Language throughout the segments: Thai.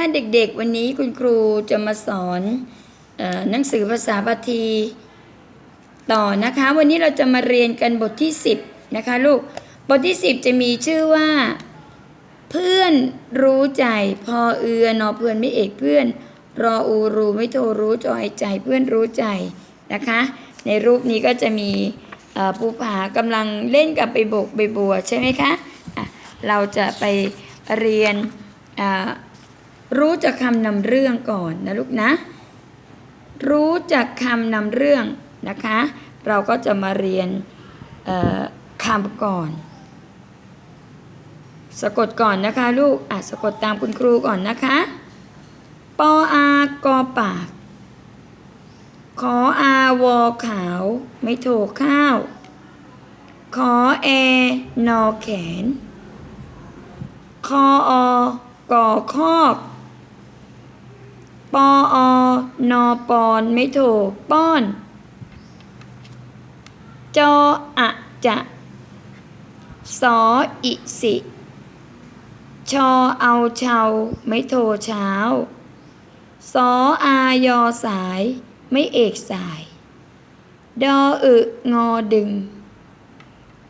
ถ้าเด็กๆ วันนี้คุณครูจะมาสอนอหนังสือภาษาบาลีต่อนะคะ วันนี้เราจะมาเรียนกันบทที่ 10 นะคะลูก บทที่ 10 จะมีชื่อว่า เพื่อนรู้ใจพอเอือนอเพื่อนไม่เอกเพื่อน รออูรูไม่โทรรู้จอยใจเพื่อนรู้ใจนะคะ ในรูปนี้ก็จะมีเอ่อภูผากำลังเล่นกับใบโบกใบบัวใช่ไหมคะะเราจะไปเรียนอ่า รู้จักคำนำเรื่องก่อนนะลูกนะ รู้จักคำนำเรื่องนะคะ เราก็จะมาเรียนคำก่อน สะกดก่อนนะคะลูกอะสะกดตามคุณครูก่อนนะคะปออากอปาก ขออาวอขาว ไม่โถข้าว ขอแอนอแขน คออกอคอก ปออนอปอนไม่โถป้อน จออะจะสออิสิ ชอเอาเชาไม่โทเช้า สออายอสาย ไม่เอกสาย ดออึงอดึง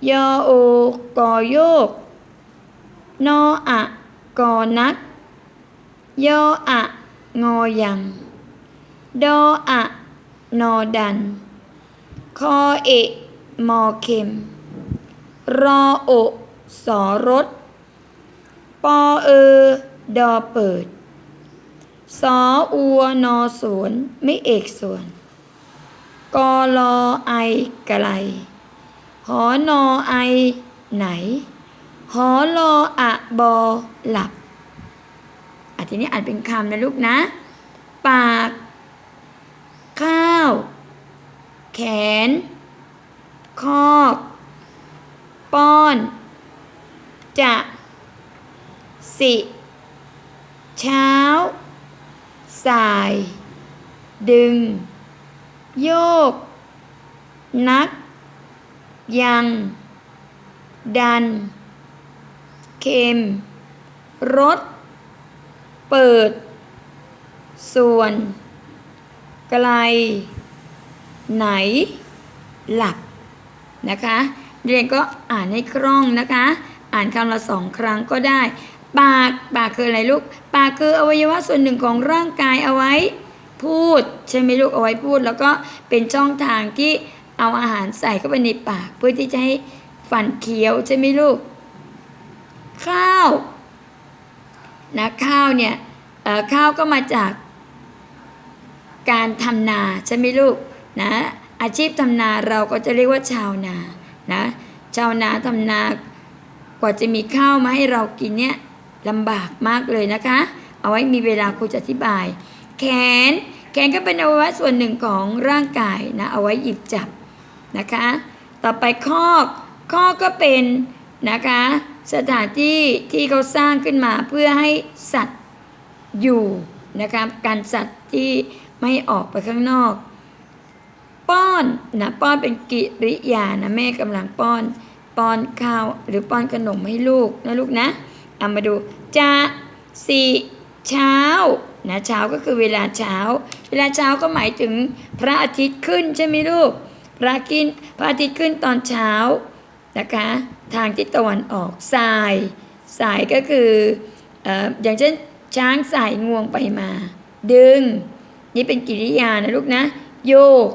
ยอโอกอโยก นออะกอนัก ยออะ งอยัง ดออะนอดัน คอเอะมอเข็ม รอโอสอรถ ปอเออ ดอเปิด สออัวนอสวน ไม่เอกส่วน กอลอไอกะไลหอนอไอไหน หอลออะบอหลับะทีนี้อ่านเป็นคำนะลูกนะ ปาก ข้าว แขน คอก ป้อน จะ สิ เช้า สาย ดึง โยก นัก ยัง ดัน เค็มรถ เปิด ส่วน ไกล ไหน หลับนะคะ เรียนก็อ่านให้คล่องนะคะ อ่านคำละสองครั้งก็ได้ ปาก ปากคืออะไรลูก ปากคืออวัยวะส่วนหนึ่งของร่างกายเอาไว้ พูดใช่ไหมลูกเอาไว้พูด แล้วก็เป็นช่องทางที่เอาอาหารใส่เข้าไปในปาก เพื่อที่จะให้ฟันเคี้ยวใช่ไหมลูก ข้าวนะข้าวเนี่ย ข้าวก็มาจากการทำนาใช่ไหมลูกนะอาชีพทำนาเราก็จะเรียกว่าชาวนานะชาวนาทำนากว่าจะมีข้าวมาให้เรากินเนี่ยลำบากมากเลยนะคะ เอาไว้มีเวลาครูจะอธิบาย แขน แขนก็เป็นอวัยวะส่วนหนึ่งของร่างกายนะเอาไว้หยิบจับนะคะ ต่อไปคอกคอกก็เป็นนะคะ สถานที่ที่เขาสร้างขึ้นมาเพื่อให้สัตว์ อยู่นะคะการสัตว์ที่ไม่ออกไปข้างนอก ป้อนนะป้อนเป็นกิริยานะแม่กำลังป้อน ป้อนข้าวหรือป้อนขนมให้ลูกนะลูกนะเอามาดูจะสีเช้านะเช้าก็คือเวลาเช้า เวลาเช้าก็หมายถึงพระอาทิตย์ขึ้นใช่ไหมลูกพระกินพระอาทิตย์ขึ้นตอนเช้านะคะทางทิศตะวันออกสายสายก็คืออออย่างเช่น ช้างสายงวงไปมา ดึง นี่เป็นกิริยานะลูกนะ โยก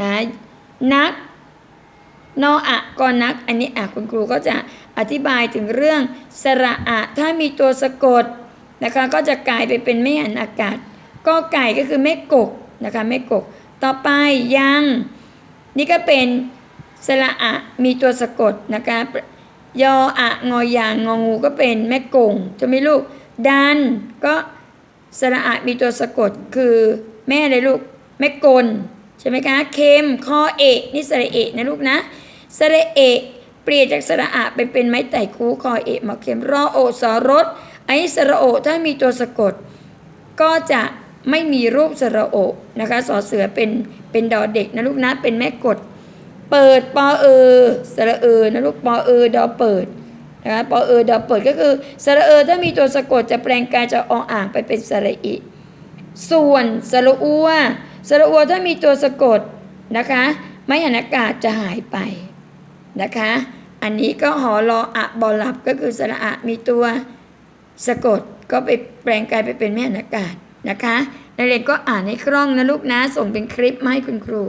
นะนักนออะกอนัก อันนี้อะคุณครูก็จะอธิบายถึงเรื่องสระอะ ถ้ามีตัวสะกดนะคะก็จะกลายไปเป็นไม่หันอากาศก็ไก่ก็คือแม่กกนะคะแม่กก ต่อไปยัง นี่ก็เป็นสระอะมีตัวสะกดนะคะยออะงอยางงองูก็เป็นแม่กงจะไหม่ลูก ดันก็สระอะมีตัวสะกดคือแม่เลยลูกแม่กลใช่ไหมคะเค็มคอเอะนี่สระเอะนะลูกนะสระเอะเปลี่ยนจากสระอะไปเป็นไม้ไต่คูคอเอะมาเค็มรอโอสอรสไอ้สระโอถ้ามีตัวสะกด ก็จะไม่มีรูปสระโอนะคะสอเสือเป็นเป็นดอเด็กนะลูกนะเป็นแม่กด เปิดปอเออสระเออนะลูกปอเออดอเปิด นะคะปอเออดอเปิดก็คือสระเออถ้ามีตัวสะกดจะแปลงกายจากออ่างไปเป็นสระอิส่วนสระอัวสระอัวถ้ามีตัวสะกดนะคะไม่หันอากาศจะหายไปนะคะ อันนี้ก็หอรออะบอลับก็คือสระอะมีตัวสะกดก็ไปแปลงกายไปเป็นแม่หันอากาศนะคะนักเรียนก็อ่านให้คล่องนะลูกนะ ส่งเป็นคลิปมาให้คุณครู